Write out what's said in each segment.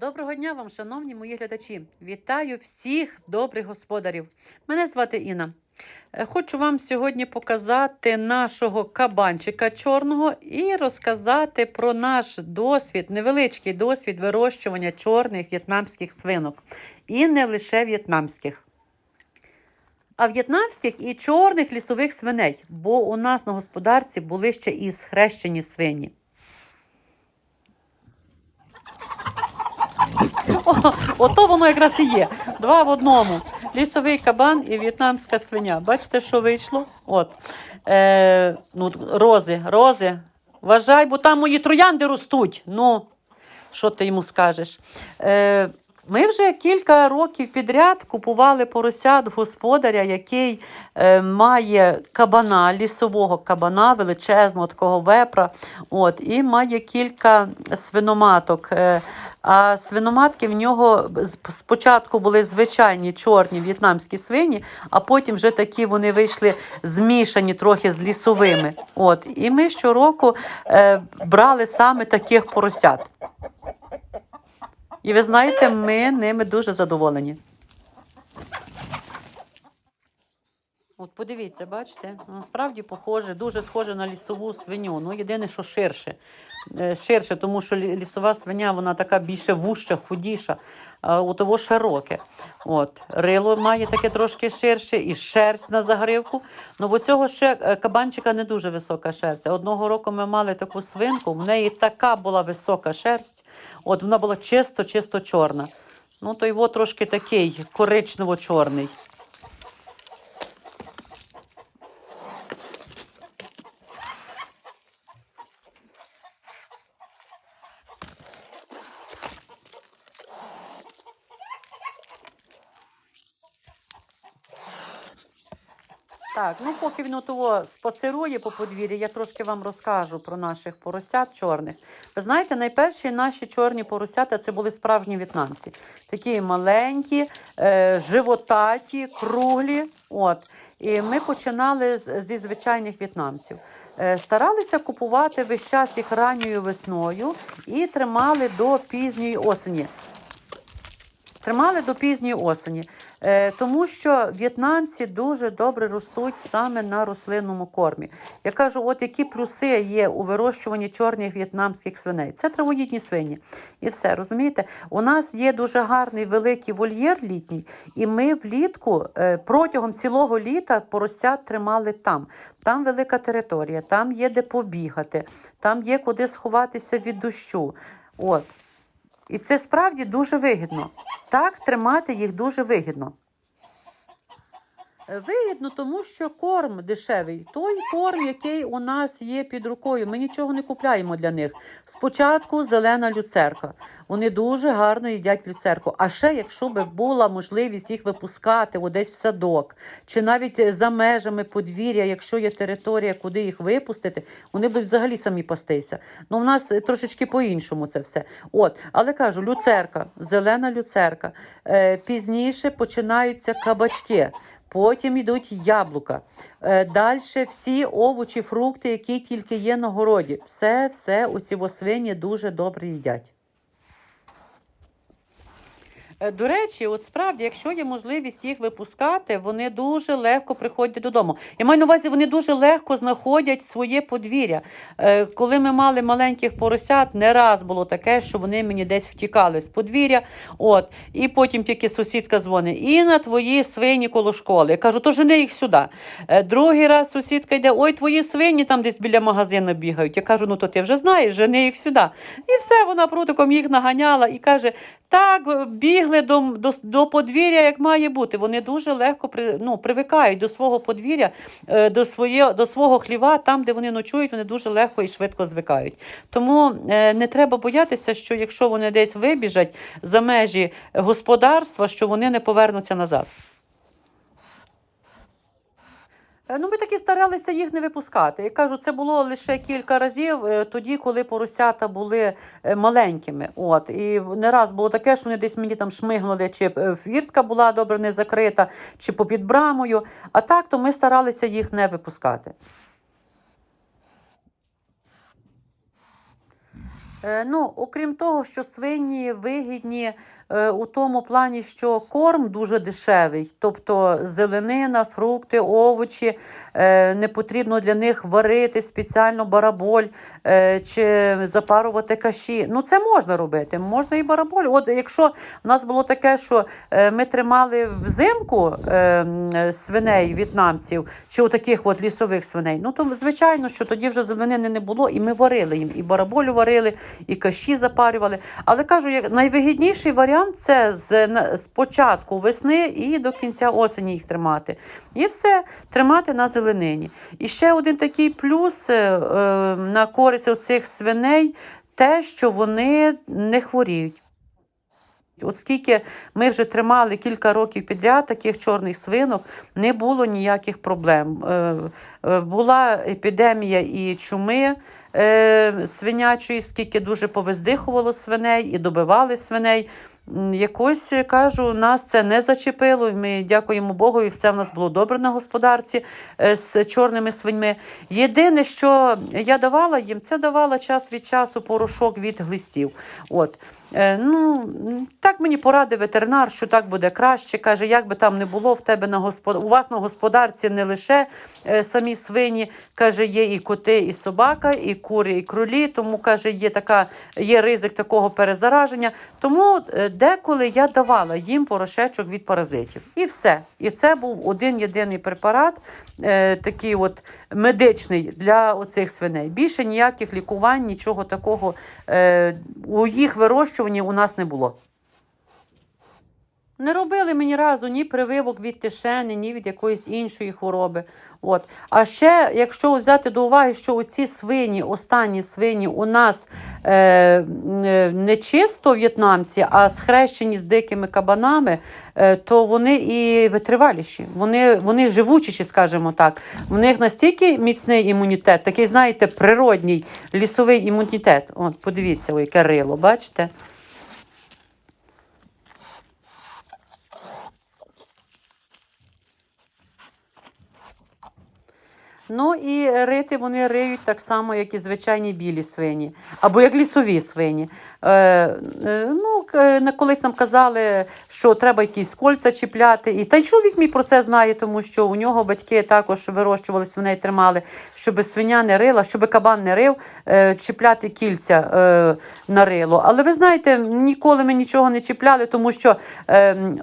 Доброго дня вам, шановні мої глядачі! Вітаю всіх добрих господарів. Мене звати Інна. Е, Хочу вам сьогодні показати нашого кабанчика чорного і розказати про наш досвід, невеличкий досвід вирощування чорних в'єтнамських свинок. І не лише в'єтнамських. А в'єтнамських і чорних лісових свиней, бо у нас на господарці були ще і схрещені свині. О, ото воно якраз і є. Два в одному. Лісовий кабан і в'єтнамська свиня. Бачите, що вийшло? От. Е, ну, рози, рози. Вважай, бо там мої троянди ростуть. Ну, що ти йому скажеш? Е, ми вже кілька років підряд купували поросят господаря, який е, має кабана, лісового кабана, величезного такого вепра. От, і має кілька свиноматок. Е, а свиноматки в нього спочатку були звичайні чорні в'єтнамські свині, а потім вже такі вони вийшли змішані трохи з лісовими. От, і ми щороку е, брали саме таких поросят. І ви знаєте, ми ними дуже задоволені. От подивіться, бачите, насправді похоже, дуже схоже на лісову свиню. Ну, єдине, що ширше. Е, Ширше, тому що лісова свиня вона така більше вужча, худіша, а у того широке. От. Рило має таке трошки ширше і шерсть на загривку. Ну, бо цього ще е, кабанчика не дуже висока шерсть. Одного року ми мали таку свинку, в неї така була висока шерсть, от вона була чисто-чисто чорна. Ну, то його трошки такий коричнево-чорний. Так, ну поки він того спацерує по подвір'ї, я трошки вам розкажу про наших поросят чорних. Ви знаєте, найперші наші чорні поросята це були справжні в'єтнамці. Такі маленькі, е, животаті, круглі. От. І ми починали зі звичайних в'єтнамців. Е, Старалися купувати весь час їх ранньою весною і тримали до пізньої осені. Тримали до пізньої осені, тому що в'єтнамці дуже добре ростуть саме на рослинному кормі. Я кажу, от які плюси є у вирощуванні чорних в'єтнамських свиней. Це травоїдні свині. І все, розумієте? У нас є дуже гарний великий вольєр літній, і ми влітку е, протягом цілого літа поросят тримали там. Там велика територія, там є де побігати, там є куди сховатися від дощу. От. І це справді дуже вигідно. Так, тримати їх дуже вигідно. Вигідно, тому що корм дешевий. Той корм, який у нас є під рукою. Ми нічого не купляємо для них. Спочатку зелена люцерка. Вони дуже гарно їдять люцерку. А ще, якщо б була можливість їх випускати десь в садок, чи навіть за межами подвір'я, якщо є територія, куди їх випустити, вони б взагалі самі пастися. Ну, в нас трошечки по-іншому це все. От, але кажу, люцерка, зелена люцерка. Е, пізніше починаються кабачки. Потім йдуть яблука. Е, Далі всі овочі, фрукти, які тільки є на городі. Все, все ці восвині дуже добре їдять. Е, До речі, от справді, якщо є можливість їх випускати, вони дуже легко приходять додому. Я маю на увазі, вони дуже легко знаходять своє подвір'я. Е, Коли ми мали маленьких поросят, не раз було таке, що вони мені десь втікали з подвір'я. От, і потім тільки сусідка дзвонить. І на твої свині коло школи. Я кажу, то жени їх сюди. Е, Другий раз сусідка йде: ой, твої свині там десь біля магазину бігають. Я кажу, ну то ти вже знаєш, жени їх сюди. І все, вона прутиком їх наганяла і каже: так, бігли до, до, до подвір'я, як має бути. Вони дуже легко при, ну, привикають до свого подвір'я, е, до, своє, до свого хліва, там, де вони ночують, вони дуже легко і швидко звикають. Тому е, не треба боятися, що якщо вони десь вибіжать за межі господарства, що вони не повернуться назад. Е, Ну, ми таки старалися їх не випускати. Я кажу, це було лише кілька разів е, тоді, коли поросята були е, маленькими. От і не раз було таке, що вони десь мені там шмигнули, чи фіртка була добре не закрита, чи попід брамою. А так, то ми старалися їх не випускати. Ну, окрім того, що свині вигідні у тому плані, що корм дуже дешевий, тобто зеленина, фрукти, овочі, е, не потрібно для них варити спеціально бараболь. е, чи запарувати каші. Ну, це можна робити, можна і бараболь. От якщо в нас було таке, що е, ми тримали взимку е, е, свиней в'єтнамців чи отаких от лісових свиней, ну то звичайно, що тоді вже зеленини не було, і ми варили їм, і бараболю варили, і каші запарювали. Але кажу, як найвигідніший варіант це з, з початку весни і до кінця осені їх тримати. І все тримати на зеленині. І ще один такий плюс е, е, на користь цих свиней те, що вони не хворіють. Оскільки ми вже тримали кілька років підряд таких чорних свинок, не було ніяких проблем. Е, е, Була епідемія і чуми е, свинячої, скільки дуже повиздихувало свиней і добивали свиней. Якось е, кажу, нас це не зачепило. Ми дякуємо Богу, і все в нас було добре на господарці е, з чорними свиньми. Єдине, що я давала їм, це давала час від часу порошок від глистів. От. Е, Ну, так мені порадив ветеринар, що так буде краще. Каже, як би там не було в тебе на господ... у вас на господарці не лише е, самі свині, каже, є і коти, і собака, і кури, і кролі. Тому каже, є така, є ризик такого перезараження. Тому е, деколи я давала їм порошечок від паразитів. І все. І це був один єдиний препарат, такий от медичний для оцих свиней. Більше ніяких лікувань, нічого такого у їх вирощуванні у нас не було. Не робили мені разу ні прививок від тишени, ні від якоїсь іншої хвороби. От. А ще, якщо взяти до уваги, що оці свині, останні свині у нас е, е, не чисто в'єтнамці, а схрещені з дикими кабанами, е, то вони і витриваліші, вони, вони живучіші, скажімо так. В них настільки міцний імунітет, такий, знаєте, природній лісовий імунітет. От, подивіться, ой, рило, бачите? Ну і рити вони риють так само, як і звичайні білі свині, або як лісові свині. Е, е, ну, колись нам казали, що треба якісь кольця чіпляти. І та й чоловік мій про це знає, тому що у нього батьки також вирощували свиней, тримали, щоб свиня не рила, щоб кабан не рив, е, чіпляти кільця на рило. Але ви знаєте, ніколи ми нічого не чіпляли, тому що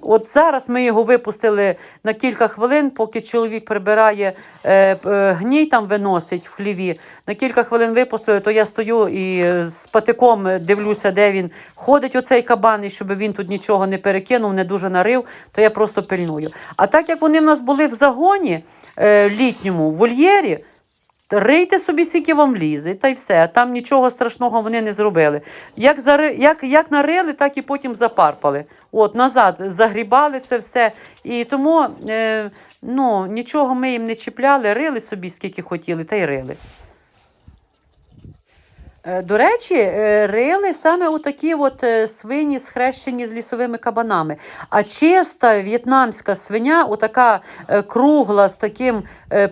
от зараз ми його випустили на кілька хвилин, поки чоловік прибирає гній там виносить в хліві. На кілька хвилин випустили, то я стою і з патиком е, дивлюся, де він ходить, оцей кабан, і щоб він тут нічого не перекинув, не дуже нарив, то я просто пильную. А так як вони в нас були в загоні е, літньому, в вольєрі, Рийте собі, скільки вам влізе, та й все. Там нічого страшного вони не зробили. Як, зари... як, як нарили, так і потім запарпали. От, назад загрібали це все. І тому е, ну, нічого ми їм не чіпляли, рили собі, скільки хотіли, та й рили. Е, До речі, е, рили саме отакі от е, свині схрещені з лісовими кабанами. А чиста в'єтнамська свиня, отака кругла з таким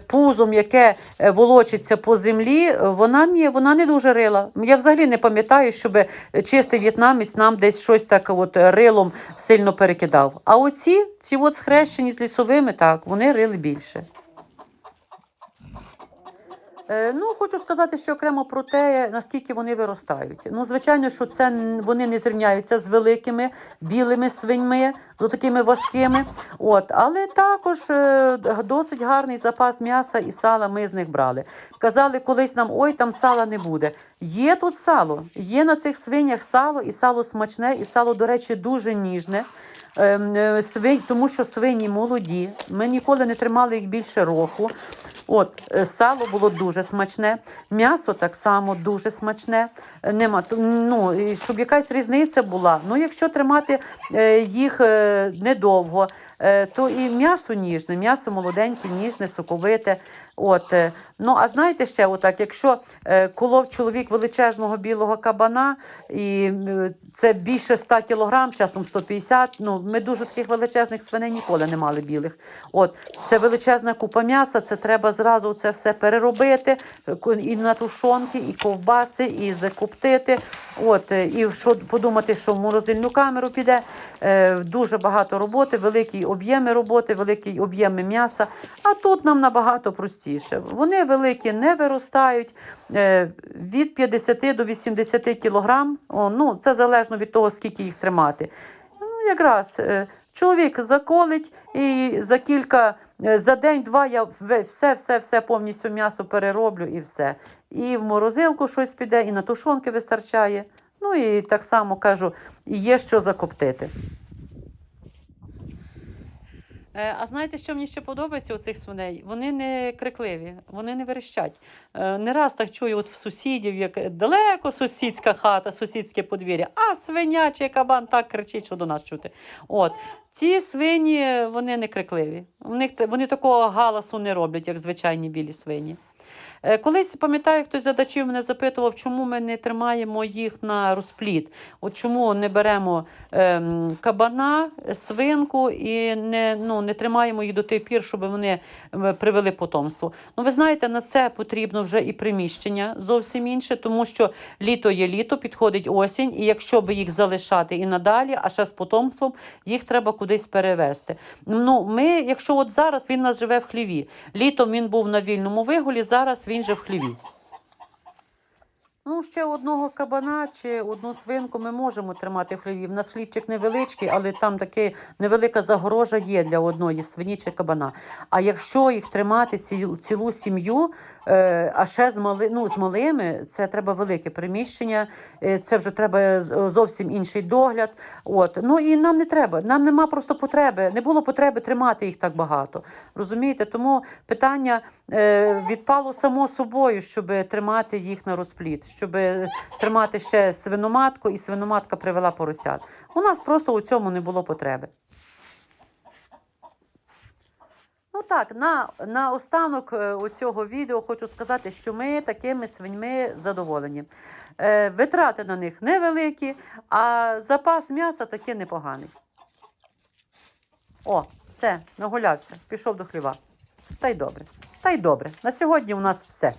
пузом, яке волочиться по землі, вона ні, вона не дуже рила. Я взагалі не пам'ятаю, щоб чистий в'єтнамець нам десь щось так от рилом сильно перекидав. А оці, ці от схрещені з лісовими, так, вони рили більше. Е, Ну, хочу сказати, що окремо про те, наскільки вони виростають. Ну, звичайно, що це вони не зрівняються з великими білими свиньми, з такими важкими. От, але також е, досить гарний запас м'яса і сала ми з них брали. Казали колись нам, ой, там сала не буде. Є тут сало, є на цих свинях сало, і сало смачне, і сало, до речі, дуже ніжне. Ем, е, Свинь, тому що свині молоді. Ми ніколи не тримали їх більше року. От, е, сало було дуже смачне, м'ясо так само дуже смачне. Е, Нема, ну, щоб якась різниця була. Ну, якщо тримати їх недовго, то і м'ясо ніжне, м'ясо молоденьке, ніжне, соковите. От, е, ну, а знаєте ще, отак, якщо е, колов чоловік величезного білого кабана, і це більше 100 кілограм, часом 150, ну, ми дуже таких величезних свиней ніколи не мали білих. От, це величезна купа м'яса, це треба зразу це все переробити, і на тушонки, і ковбаси, і закоптити. От, е, і що подумати, що в морозильну камеру піде. Дуже багато роботи, великі об'єми роботи, великі об'єми м'яса. А тут нам набагато простіше. Вони великі не виростають е, від 50 до 80 кілограм. Ну, це залежно від того, скільки їх тримати. Ну, якраз е, чоловік заколить і за кілька, е, за день-два я все, все, все повністю м'ясо перероблю і все. І в морозилку щось піде, і на тушонки вистачає. Ну і так само кажу, є що закоптити. Е, А знаєте, що мені ще подобається у цих свиней? Вони не крикливі, вони не верещать. Е, Не раз так чую от в сусідів, як далеко сусідська хата, сусідське подвір'я, а свинячий кабан так кричить, що до нас чути. От. Ці свині вони не крикливі. Вони такого галасу не роблять, як звичайні білі свині. Е, Колись пам'ятаю, хтось з глядачів мене запитував, чому ми не тримаємо їх на розпліт. От чому не беремо ем, кабана, свинку і не, ну, не тримаємо їх до тих пір, щоб вони е, привели потомство. Ну, ви знаєте, на це потрібно вже і приміщення зовсім інше, тому що літо є літо, підходить осінь, і якщо би їх залишати і надалі, а ще з потомством, їх треба кудись перевезти. Ну, ми, якщо от зараз він нас живе в хліві, літом він був на вільному вигулі, зараз він же в хліві. Ну, ще одного кабана чи одну свинку ми можемо тримати в хліві. В нас хлівчик невеличкий, але там таки невелика загорожа є для одної свині чи кабана. А якщо їх тримати цілу, цілу сім'ю, е, а ще з, мали, ну, з малими, це треба велике приміщення, е, це вже треба зовсім інший догляд. От. Ну і нам не треба. Нам нема просто потреби, не було потреби тримати їх так багато. Розумієте? Тому питання е, відпало само собою, щоб тримати їх на розпліт, щоб тримати ще свиноматку, і свиноматка привела поросят. У нас просто у цьому не було потреби. Ну так, на, на останок е, цього відео хочу сказати, що ми такими свиньми задоволені. Е, витрати на них невеликі, а запас м'яса таки непоганий. О, все, нагулявся, пішов до хліва. Та й добре. Та й добре. На сьогодні у нас все.